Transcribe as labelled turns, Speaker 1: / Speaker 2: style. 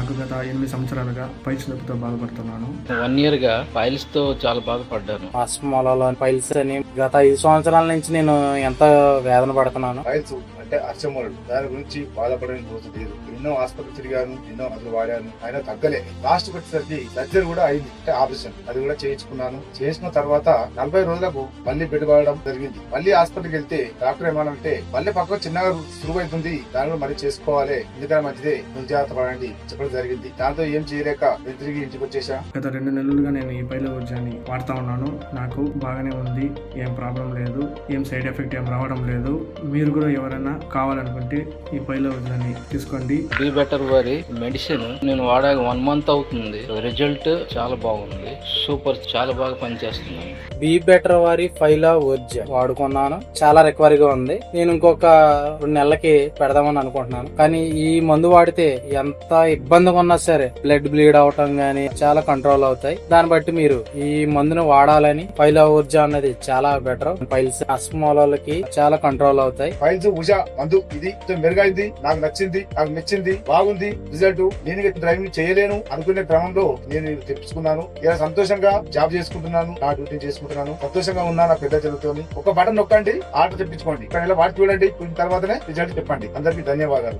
Speaker 1: నాకు గత ఎనిమిది సంవత్సరాలుగా పైల్స్ నొప్పితో బాధపడుతున్నాను.
Speaker 2: వన్ ఇయర్గా ఫైల్స్తో చాలా బాధపడ్డాను.
Speaker 3: ఆస్మోలలో పైల్స్ అని గత ఐదు సంవత్సరాల నుంచి నేను ఎంత వేదన పడుతున్నాను
Speaker 4: ఫైల్స్ అంటే అర్చమూలడు దాని గురించి బాధపడని రోజు లేదు. ఎన్నో ఆసుపత్రి తిరిగాను ఎన్నో మందులు వాడాను. ఆయన తగ్గలే. లాస్ట్ వచ్చేసరికి సర్జరీ కూడా అయింది. అంటే ఆపరేషన్. అది కూడా చేయించుకున్నాను. చేసిన తర్వాత నలభై రోజులకు మళ్ళీ బెడ్ పడడం జరిగింది. మళ్ళీ హాస్పిటల్కి వెళ్తే డాక్టర్ ఏమనంటే మళ్ళీ పక్కన చిన్నగా సులువు అవుతుంది దాని కూడా మళ్ళీ చేసుకోవాలి. ఎందుకంటే మంచిదే. ముందు జాగ్రత్త పడండి. చెప్పడం జరిగింది. దాంతో ఏం చేయలేక నేను తిరిగి ఇంటికి వచ్చేసా.
Speaker 1: గత రెండు నెలలుగా నేను ఈ పైలో వచ్చాను వాడుతా ఉన్నాను. నాకు బాగానే ఉంది. ఏం ప్రాబ్లం లేదు. ఏం సైడ్ ఎఫెక్ట్ ఏం రావడం లేదు. మీరు కూడా ఎవరైనా కావాలనుకుంటే ఈ పైల తీసుకోండి.
Speaker 2: బీ బెటర్ వరి మెడిసిన్ నేను వాడాక వన్ మంత్ అవుతుంది. రిజల్ట్ చాలా బాగుంది. సూపర్ చాలా బాగా పనిచేస్తున్నాను
Speaker 3: బీ బెటర్ వారి ఫైలా వర్జ్ వాడుకున్నాను. చాలా రికవరీగా ఉంది. నేను ఇంకొక రెండు నెలలకి పెడదామని అనుకుంటున్నాను. కానీ ఈ మందు వాడితే ఎంత ఇబ్బందిగా ఉన్నా సరే బ్లడ్ బ్లీడ్ అవటం గానీ చాలా కంట్రోల్ అవుతాయి. దాన్ని బట్టి మీరు ఈ మందును వాడాలని ఫైలా ఊర్జ అన్నది చాలా బెటర్ ఫైల్స్ అస్మోలకి చాలా కంట్రోల్ అవుతాయి.
Speaker 4: ఫైల్స్ ఉషా మందు ఇది మెరుగైంది నాకు నచ్చింది నాకు మెచ్చింది బాగుంది రిజల్ట్ నేను డ్రైవింగ్ చేయలేను అనుకునే క్రమంలో నేను తెప్పించుకున్నాను. ఇలా సంతోషంగా జాబ్ చేసుకుంటున్నాను నా డ్యూటీ చేసుకుంటున్నాను సంతోషంగా ఉన్నా నా పెద్ద చదువుతోని. ఒక బటన్ నొక్కండి ఆర్డర్ తెప్పించుకోండి. ఇక్కడ ఇలా వాటి చూడండి దీని తర్వాతనే రిజల్ట్ చెప్పండి. అందరికీ ధన్యవాదాలు.